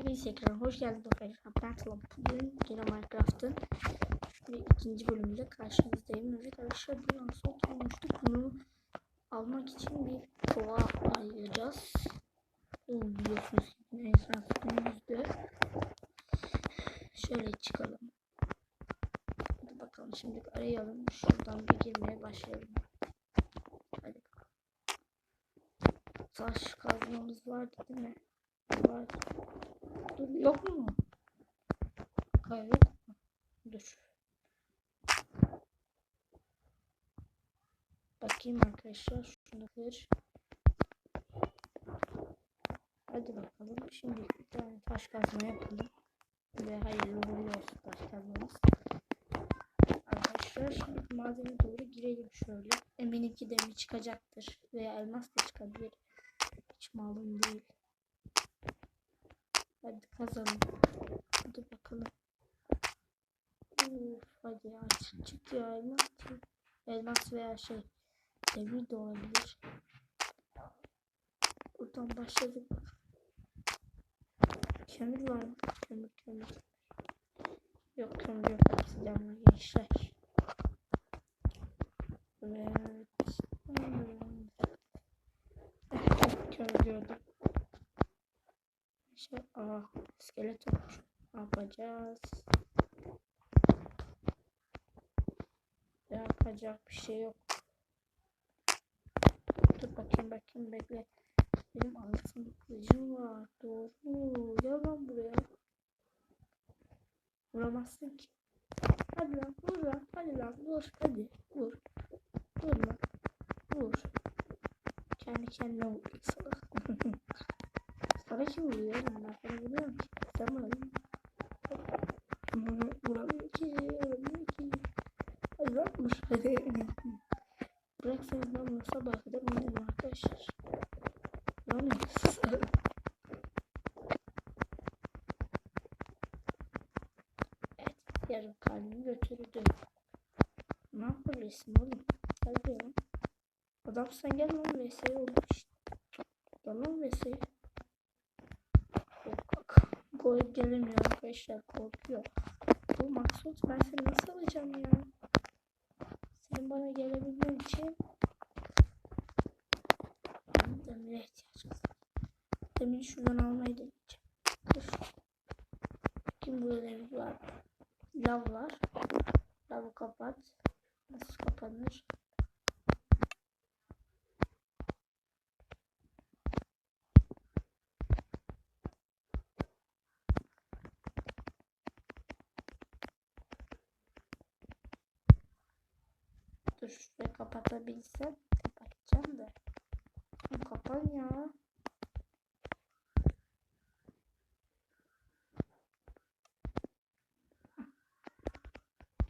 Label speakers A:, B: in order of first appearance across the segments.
A: Hepiniz tekrar hoş geldiniz. Ben Talap. Bugün yine Minecraft'ın ikinci bölümünde karşınızdayım. Evet arkadaşlar bir an olmuştuk. Bunu almak için bir kova ayıracağız. Bu biliyorsunuz neyse üstümüzde. Şöyle çıkalım. Hadi bakalım şimdi arayalım. Şuradan bir girmeye başlayalım. Hadi. Taş kazmamız vardı değil mi? Var. Dur yok mu? Hayır yok? Dur. Bakayım arkadaşlar şunu kır. Hadi bakalım. Şimdi bir tane taş kazma yapalım. Ve hayırlı uğurlu olsun taş kazmamız. Arkadaşlar madene doğru girelim şöyle. Eminim ki demir çıkacaktır. Veya elmas da çıkabilir. Hiç malum değil. Hadi kazalım. Hadi bakalım. Uf, hadi ya çık, ya elmas. Elmas veya şey demir de olabilir. Buradan başladık. Kömür var mı? Kömür kömür. Yok kömür yok. Obsidian var gençler. Evet. Hmm. kömür gördüm. Şey, aa, iskelet olmuş. Ne yapacağız? Yapacak bir şey yok. Dur bakayım bakayım bekle. Benim altın kılıcım var. Doğru. Gel lan buraya. Vuramazsın ki. Hadi lan vur lan. Hadi lan vur. Hadi vur. Vur lan. Vur. Kendi kendine vur. Salak. Sana kim vuruyor oğlum? Ben sana vuruyorum. Sen bana Vuramıyor ki. Vuramıyor ki. Hadi. Bıraksanız ben bunu sabah kadar oynarım arkadaşlar. Vuramıyorsunuz. evet. Yarım kalbimi götürdü. Ne yapabilirsin oğlum? Gel buraya. Adam sen gel lan VS'ye olmuş. Gel lan Gol gelemiyor arkadaşlar korkuyor. Bu maksut ben seni nasıl alacağım ya? Senin bana gelebilmen için demire ihtiyacımız var. Demiri şuradan almayı deneyeceğim. Kim burada demir var? Lav var. Lavı kapat. Nasıl kapanır? Şurayı kapatabilsem kapatacağım da. Kapan ya.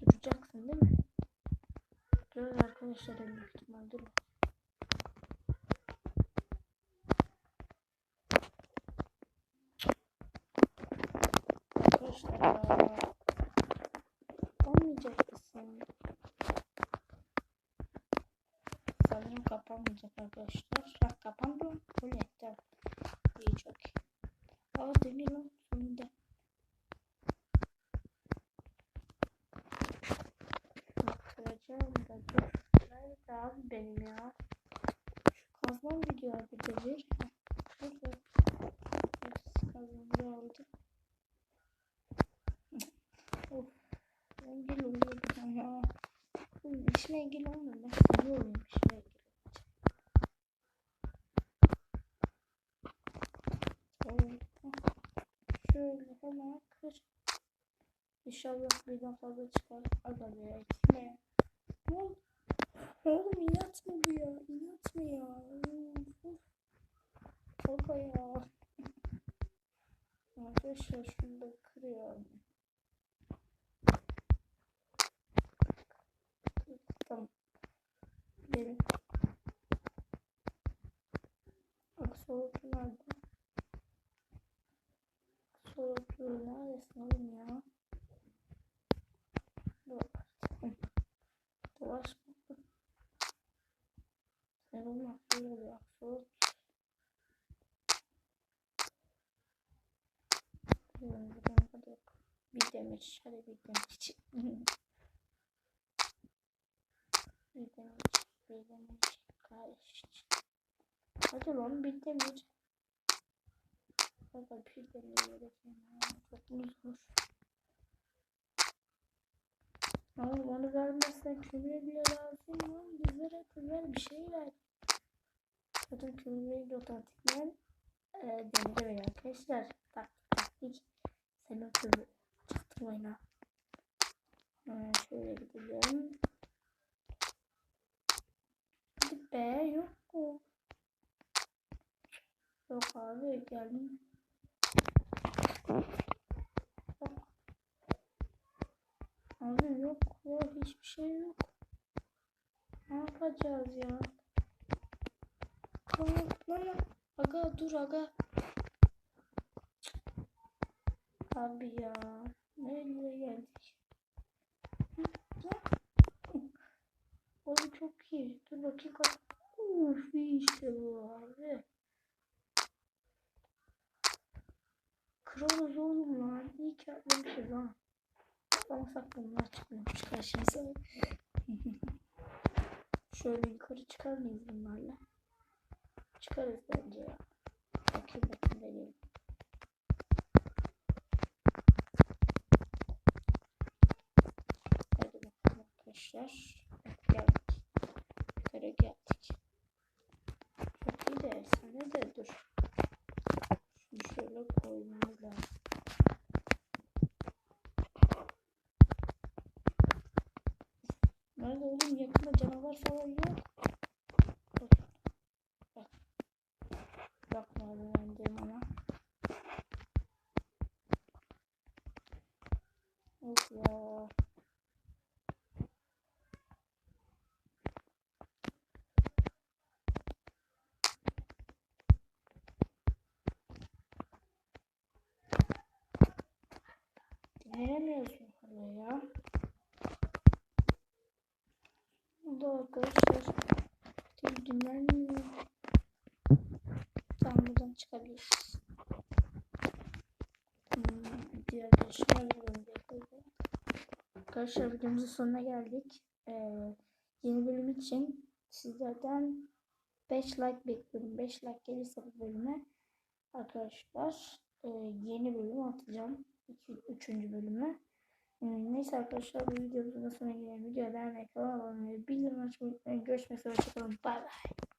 A: Duracaksın değil mi? Dur arkadaşlar büyük ihtimal dur. Arkadaşlar ya. Olmayacak mısın? Kapanmayacak arkadaşlar. Ha kapandı mı? Öyle tamam. İyi çok. Aa demir lan sonunda. Kıracağım da dur. Nerede abi benim ya? Şu kazmam gidiyor abi demir. Burada. Nefes kazmamı aldım. of. Engel oluyor bana ya. Oğlum işime engel olmuyor. Ben sinir oluyorum işime engel olunca. Tamam. Şöyle hemen kır. İnşallah birden fazla çıkar. Aga be etme. Oğlum, inat mı bu ya? İnat mı ya? Aga ya. Arkadaşlar şunu da kırıyor. Tamam. Gidelim. Aksolotlu nerede? Aksolotlu neredesin oğlum ya? Dur. Dolaşma. Sen olmaz böyle vuruyorum vuruyorum hadi yok. Bir demiş hadi bir demiş. bir demiş bir demiş kardeş. Hadi lan bir demiş. Baba vereceğim ya. Çok mu zor? Oğlum onu vermezsen kömür bile lazım lan. Bize ver, ver bir şey ver. Zaten kömür otomatikman e, demire veriyor arkadaşlar. Tak taktik. Sen o kömür çaktırmayın. Ha, şöyle gidelim. Hadi be yok mu? Yok abi geldim. Abi yok ya hiçbir şey yok. Ne yapacağız ya? Lan. Aga dur aga. Abi ya. Nereye geldik? Abi çok iyi. Dur bakayım. Uf işte bu abi. Kralız oğlum lan. İyi ki atlamışız ha. Atlamasak bunlar çıkmıyormuş karşımıza. Şöyle yukarı çıkar mıyız bunlarla? Çıkarız bence ya. Bakayım bakayım deneyelim. Hadi bakalım arkadaşlar. Geldik. Yukarı geldik. Çok iyi de efsane de dur. Şunu şöyle koymamız lazım. Nerede oğlum yakında canavar falan yok. Bak. Bak. Bakma öğrendim ona. Of ya. Dinleyemiyorsun hala ya. Bu da arkadaşlar. Tabii dinlenmiyor. Çıkabiliriz. Hmm, diğer arkadaşlar videomuzun sonuna geldik. Ee, yeni bölüm için sizlerden 5 like bekliyorum. 5 like gelirse bu bölüme arkadaşlar e, yeni bölüm atacağım. 3. bölümü. Hmm, Neyse arkadaşlar bu videomuzun sonuna gelelim. Videoya beğenmeyi, kanala abone olmayı, bildirim açmayı unutmayın. Görüşmek üzere. Hoşçakalın. Bay bay.